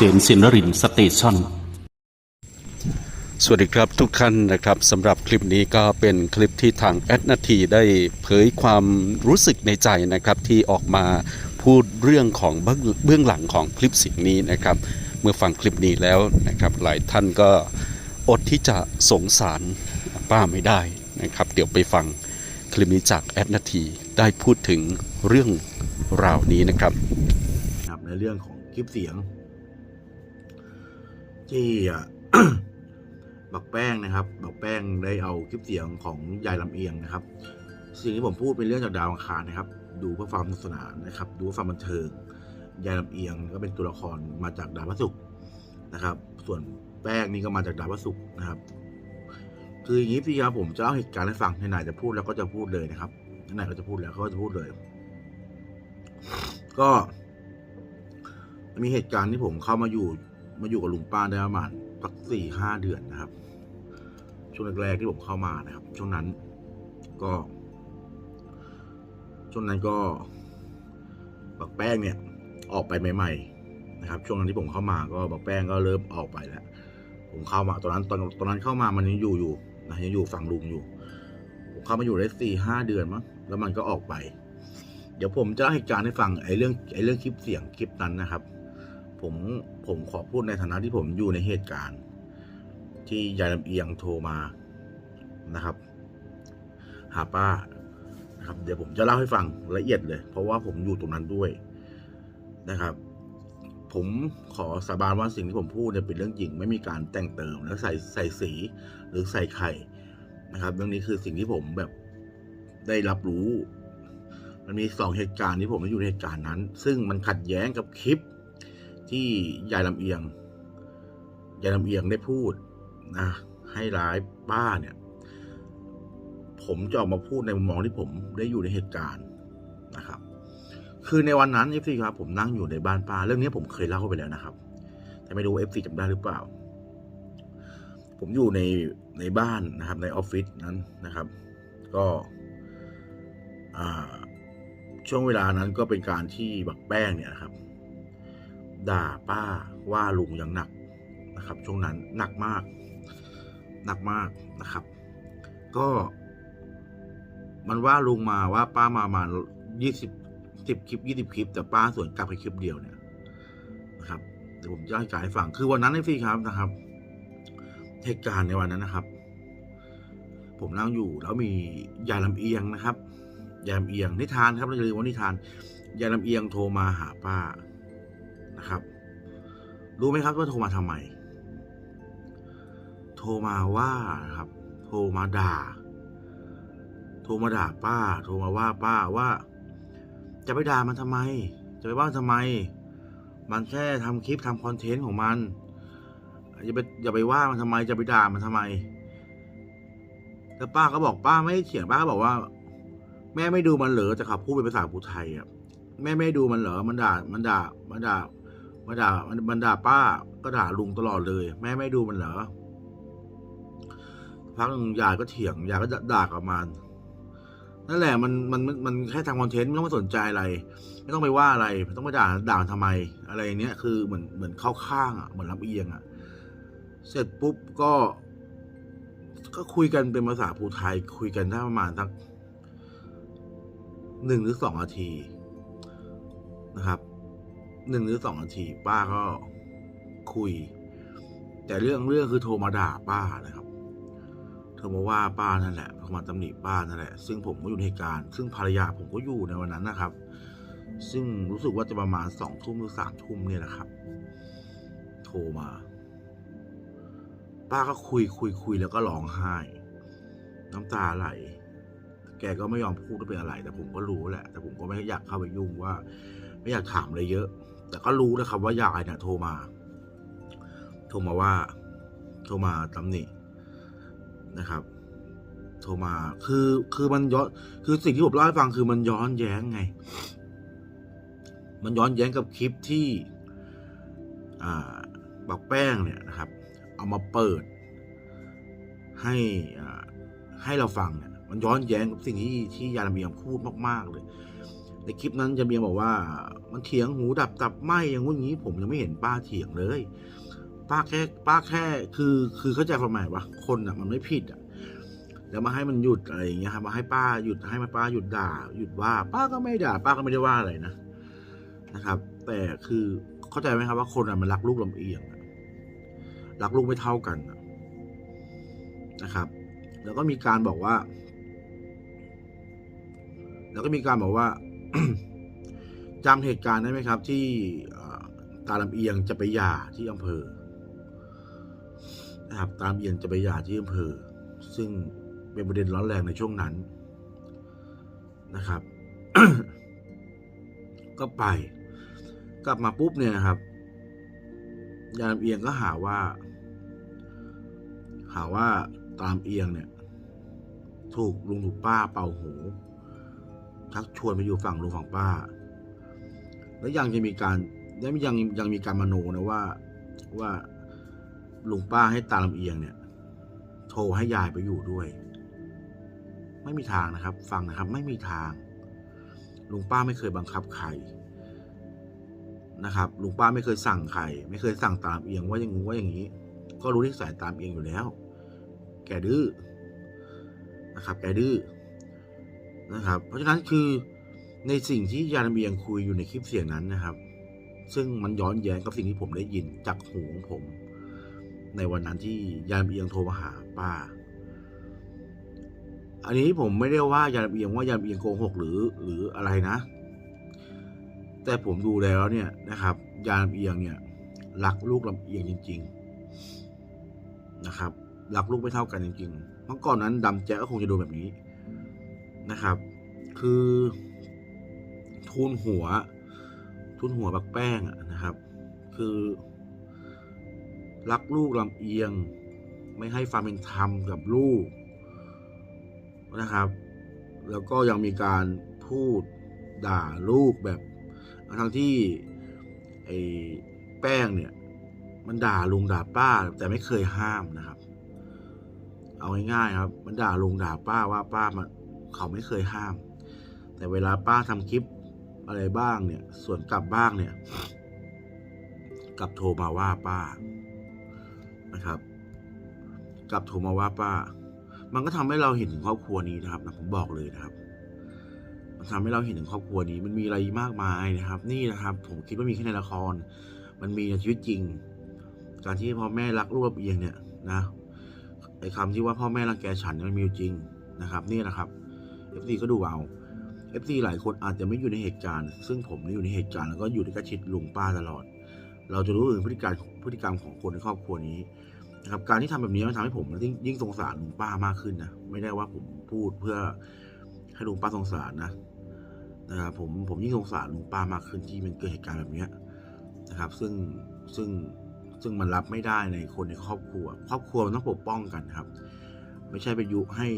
ษนสินรินสเตชันสวัสดีครับทุกท่านนะครับสำหรับคลิปนี้ก็เป็นคลิปที่ทางแอดนาทีได้เผยความรู้สึกในใจนะครับที่ออกมาพูดเรื่องของเบื้องเบื้องหลังของคลิปเสิ่งนี้นะครับ เมื่อฟังคลิปนี้แล้วนะครับหลายท่านก็อดที่จะสงสารป้าไม่ได้นะครับ เดี๋ยวไปฟังคลิปนี้จากแอดนาทีได้พูดถึงเรื่องราวนี้นะครับนะครับในเรื่องของคลิปเสียง ที่บักแป้งนะครับ บักแป้งได้เอาคลิปเสียงของยายลำเอียงนะครับ สิ่งที่ผมพูดเป็นเรื่องจากดาวอังคารนะครับ ดูเพื่อความสนุกสนานนะครับ ดูเพื่อความบันเทิง ยายลำเอียงก็เป็นตัวละครมาจากดาวพระศุกร์นะครับ ส่วนแป้งนี่ก็มาจากดาวพระศุกร์นะครับ คืออย่างนี้พี่ครับผมจะเล่าเหตุการณ์ให้ฟังไหนๆจะพูดแล้วก็จะพูดเลยนะครับไหนก็จะพูดแล้วก็จะพูดเลย ก็มีเหตุการณ์ที่ผมเข้ามาอยู่ มาอยู่กับลุงป้าได้ประมาณสักสี่ห้าเดือนนะครับ ช่วงแรกๆที่ผมเข้ามานะครับ ช่วงนั้นก็ ช่วงนั้นก็บักแป้งเนี่ย ออกไปใหม่ ๆ นะครับ ช่วงนั้นที่ผมเข้ามาก็บักแป้งก็เริ่มออกไปแล้ว ผมเข้ามาตอนนั้นตอนตอนนั้นเข้ามามันยังอยู่อยู่นะยังอยู่ฝั่งลุงอยู่ผมเข้ามาอยู่ได้สี่ห้าเดือนมั้งแล้วมันก็ออกไป เดี๋ยวผมจะเล่าเหตุการณ์ให้ฟังไอ้เรื่องไอ้เรื่องคลิปเสียงคลิปนั้นนะครับ ผม ผมขอพูดในฐานะที่ผมอยู่ในเหตุการณ์ ที่ยายลำเอียงโทรมานะครับ หาป้านะครับ เดี๋ยวผมจะเล่าให้ฟังละเอียดเลย เพราะว่าผมอยู่ตรงนั้นด้วยนะครับ ผมขอสาบานว่าสิ่งที่ผมพูดเนี่ยเป็นเรื่องจริงไม่มีการแต่งเติมแล้วใส่ใส่สีหรือใส่ไข่นะครับเรื่องนี้คือสิ่งที่ผมแบบได้รับรู้ มันมีสองเหตุการณ์ที่ผมได้อยู่ในเหตุการณ์นั้น ซึ่งมันขัดแย้งกับคลิป ที่ยายลำเอียง ยายลำเอียงได้พูดนะให้ร้ายป้าเนี่ย ผมจะออกมาพูดในมุมมองที่ผมได้อยู่ในเหตุการณ์นะครับ คือในวันนั้นเอฟซีครับผมนั่งอยู่ในบ้านป้า เรื่องนี้ผมเคยเล่าไปแล้วนะครับ แต่ไม่รู้เอฟซีจำได้หรือเปล่า ผมอยู่ในในบ้านนะครับ ในออฟฟิศนั้นนะครับ ก็ช่วงเวลานั้นก็เป็นการที่บักแป้งเนี่ยนะครับ ด่าป้าว่าลุงอย่างหนักนะครับ ช่วงนั้นหนักมาก หนักมากนะครับ ก็ มันว่าลุงมาว่าป้ามามายี่สิบสิบคลิปยี่สิบคลิป แต่ป้าสวนกลับไปคลิปเดียวเนี่ยนะครับเดี๋ยวผมจะให้การให้ฟังคือวันนั้นไอ้พี่ครับนะครับเหตุการณ์ในวันนั้นนะครับ ผมนั่งอยู่แล้วมียายลำเอียงนะครับยายลำเอียงนิทานครับเราจะเรียกว่านิทานยายลำเอียงโทรมาหาป้า นะครับ รู้ไหมครับว่าโทรมาทำไม โทรมาว่าครับ โทรมาด่า โทรมาด่าป้า โทรมาว่าป้าว่า จะไปด่ามันทำไม จะไปว่าทำไม มันแค่ทำคลิปทำคอนเทนต์ของมันอย่าไปอย่าไปว่ามันทำไม จะไปด่ามันทำไม แล้วป้าก็บอกป้าไม่เถียงป้าก็บอกว่า แม่ไม่ดูมันเหรอแต่ขับพูดเป็นภาษาพูไทยอะแม่ไม่ดูมันเหรอ มันด่า มันด่า มันด่า มันด่ามันมันด่าป้า ก็ด่าลุงตลอดเลย แม่ไม่ดูมันเหรอพักหนึ่งยายก็เถียงยายก็ด่ากับมานั่นแหละมันมันมันแค่ทำคอนเทนต์ไม่ต้องไปสนใจอะไร ไม่ต้องไปว่าอะไรไม่ต้องไปด่าด่าทำไม อะไรเนี้ยคือเหมือนเหมือนเข้าข้างอะเหมือนลำเอียงอะเสร็จปุ๊บก็ ก็คุยกันเป็นภาษาภูไทย คุยกันได้ประมาณสักหนึ่งหรือสองนาทีนะครับ หนึ่งหรือสองนาทีป้าก็คุย แต่เรื่องเรื่องคือโทรมาด่าป้านะครับโทรมาว่าป้านั่นแหละโทรมาตำหนิป้านั่นแหละ ซึ่งผมก็อยู่ในเหตุการณ์ซึ่งภรรยาผมก็อยู่ในวันนั้นนะครับ ซึ่งรู้สึกว่าจะประมาณสองทุ่มหรือสามทุ่มเนี่ยแหละครับ โทรมา ป้าก็คุยคุยคุยแล้วก็ร้องไห้ น้ำตาไหลแกก็ไม่ยอมพูดว่าเป็นอะไร แต่ผมก็รู้แหละ แต่ผมก็ไม่อยากเข้าไปยุ่งว่า ไม่อยากถามอะไรเยอะ แต่ก็รู้นะครับว่ายายเนี่ยโทรมา โทรมาว่า โทรมาตำหนินะครับ โทรมาคือคือมันย้อนคือสิ่งที่ผมเล่าให้ฟังคือมันย้อนแย้งไง มันย้อนแย้งกับคลิปที่ อ่าบักแป้งเนี่ยนะครับ เอามาเปิด ให้อ่าให้เราฟังเนี่ยมันย้อนแย้งกับสิ่งที่ที่ยาลาเมียงพูดมาก ๆ เลย ในคลิปนั้นจะเบียบอกว่ามันเถียงหูดับตับไหมอย่างงู้นงี้ ผมยังไม่เห็นป้าเถียงเลย ป้าแค่ป้าแค่คือคือเข้าใจความหมายว่าคนอะมันไม่ผิดอะแล้วมาให้มันหยุดอะไรอย่างเงี้ยครับมาให้ป้าหยุดให้มาป้าหยุดด่า หยุดว่า ป้าก็ไม่ด่า ป้าก็ไม่ได้ว่าอะไรนะนะครับ แต่คือเข้าใจไหมครับว่าคนอะมันรักลูกลำเอียงรักลูกไม่เท่ากันนะครับ แล้วก็มีการบอกว่า แล้วก็มีการบอกว่า จำเหตุการณ์ได้ไหมครับ ที่ตาลำเอียงจะไปหย่าที่อำเภอนะครับตาลำเอียงจะไปหย่าที่อำเภอ ซึ่งเป็นประเด็นร้อนแรงในช่วงนั้นนะครับ ก็ไป กลับมาปุ๊บเนี่ยนะครับยายลเอียงก็หาว่า หาว่าตามเอียงเนี่ย ถูกลุงถูกป้าเป่าหู ชักชวนไปอยู่ฝั่งลุงฝั่งป้า แล้วยังจะมีการแล้วยังยังมีการมโนนะว่าว่าลุงป้าให้ตาลำเอียงเนี่ย โทรให้ยายไปอยู่ด้วย ไม่มีทางนะครับ ฟังนะครับ ไม่มีทาง ลุงป้าไม่เคยบังคับใครนะครับลุงป้าไม่เคยสั่งใครไม่เคยสั่งตามเอียงว่าอย่างงู้ว่าอย่างนี้ ก็รู้ที่สายตามเอียงอยู่แล้ว แกดื้อนะครับ แกดื้อ นะครับ เพราะฉะนั้นคือในสิ่งที่ยานเอียงคุยอยู่ในคลิปเสียงนั้นนะครับ ซึ่งมันย้อนแย้งกับสิ่งที่ผมได้ยินจากหูของผม ในวันนั้นที่ยานเอียงโทรมาหาป้า อันนี้ผมไม่ได้ว่ายานเอียงว่ายานเอียงโกหกหรือหรืออะไรนะ แต่ผมดูแล้วเนี่ยนะครับ ยานเอียงเนี่ยรักลูกลำเอียงจริง ๆนะครับรักลูกไม่เท่ากันจริงๆเมื่อก่อนนั้นดำแจ๊กก็คงจะโดนแบบนี้ นะครับ คือทุนหัว ทุนหัวบักแป้งนะครับ คือ รักลูกลำเอียง ไม่ให้ความเป็นธรรมกับลูกนะครับ แล้วก็ยังมีการพูดด่าลูกแบบทั้งที่ไอ้แป้งเนี่ย มันด่าลุงด่าป้า แต่ไม่เคยห้ามนะครับ เอาง่ายๆครับ มันด่าลุงด่าป้าว่าป้ามัน เขาไม่เคยห้าม แต่เวลาป้าทำคลิปอะไรบ้างเนี่ยส่วนกลับบ้างเนี่ยกลับโทรมาว่าป้านะครับกลับโทรมาว่าป้า มันก็ทำให้เราเห็นถึงครอบครัวนี้นะครับนะผมบอกเลยนะครับ มันทำให้เราเห็นถึงครอบครัวนี้ มันมีอะไรมากมายนะครับ นี่นะครับ ผมคิดว่ามีแค่ในละคร มันมีในชีวิตจริง การที่พ่อแม่รักลูกเอียงเนี่ยนะไอ้คำที่ว่าพ่อแม่รังแกฉันมันมีอยู่จริงนะครับ นี่นะครับ เอฟซีก็ดูเอาเอฟซีหลายคนอาจจะไม่อยู่ในเหตุการณ์ ซึ่งผมนี่อยู่ในเหตุการณ์แล้วก็อยู่ในกล้ชิดลุงป้าตลอด เราจะรู้ถึงพฤติการพฤติกรรมของคนในครอบครัวนี้นะครับการที่ทำแบบนี้มันทำให้ผมยิ่งยิ่งสงสารลุงป้ามากขึ้นนะไม่ได้ว่าผมพูดเพื่อให้ลุงป้าสงสารนะนะครับผมผมยิ่งสงสารลุงป้ามากขึ้นที่มันเกิดเหตุการณ์แบบนี้นะครับ ซึ่งซึ่งซึ่งมันรับไม่ได้ในคนในครอบครัว ครอบครัวมันต้องปกป้องกันครับ ไม่ใช่ไปยุให้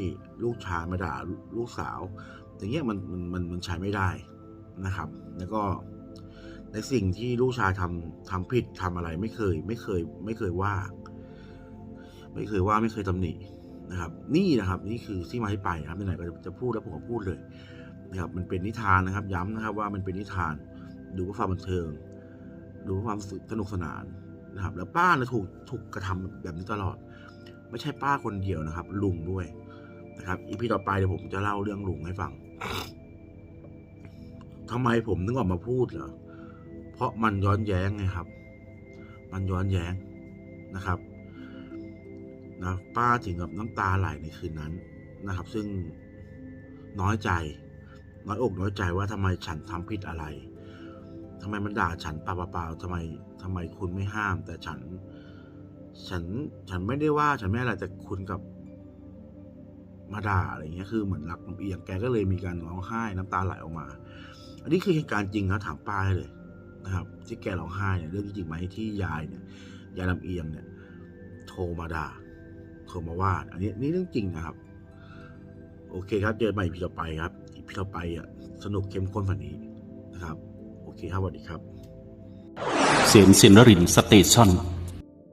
ลูกชายมาด่าลูกสาว อย่างเงี้ยมันมันมันมันใช้ไม่ได้นะครับ แล้วก็ในสิ่งที่ลูกชายทำทำผิดทำอะไรไม่เคย ไม่เคย ไม่เคยว่า ไม่เคยว่าไม่เคยตำหนินะครับ นี่นะครับ นี่คือที่มาที่ไปนะครับไหนๆก็จะพูดแล้วผมก็พูดเลยนะครับ มันเป็นนิทานนะครับ ย้ำนะครับ ว่ามันเป็นนิทาน ดูเพื่อความบันเทิง ดูเพื่อความสนุกสนานนะครับ แล้วป้านะถูกถูกกระทำแบบนี้ตลอด ไม่ใช่ป้าคนเดียวนะครับ ลุงด้วยนะครับอีพีต่อไปเดี๋ยวผมจะเล่าเรื่องลุงให้ฟังทำไมผมนึกออกมาพูดเหรอเพราะมันย้อนแย้งไงครับ มันย้อนแย้งนะครับนะป้าถึงกับน้ำตาไหลในคืนนั้นนะครับ ซึ่งน้อยใจ น้อยอกน้อยใจว่าทำไมฉันทำผิดอะไรทำไมมันด่าฉันเปล่าๆทำไมทำไมคุณไม่ห้าม แต่ฉัน ฉันฉันไม่ได้ว่าฉันไม่อะไรแต่คุณกับมาด่าอะไรเงี้ยคือเหมือนรักลำเอียงแกก็เลยมีการร้องไห้น้ำตาไหลออกมา อันนี้คือเหตุการณ์จริงครับถามป้าเลยนะครับ ที่แกร้องไห้เนี่ยเรื่องจริงไหมที่ยายเนี่ยยายลำเอียงเนี่ย โทรมาด่าโทรมาว่าอันนี้นี่เรื่องจริงนะครับ โอเคครับ เจอกันใหม่พีต่อไปครับอีพีต่อไปอะสนุกเข้มข้นกว่านี้นะครับ โอเคครับสวัสดีครับ เสียงสินรินสเตชัน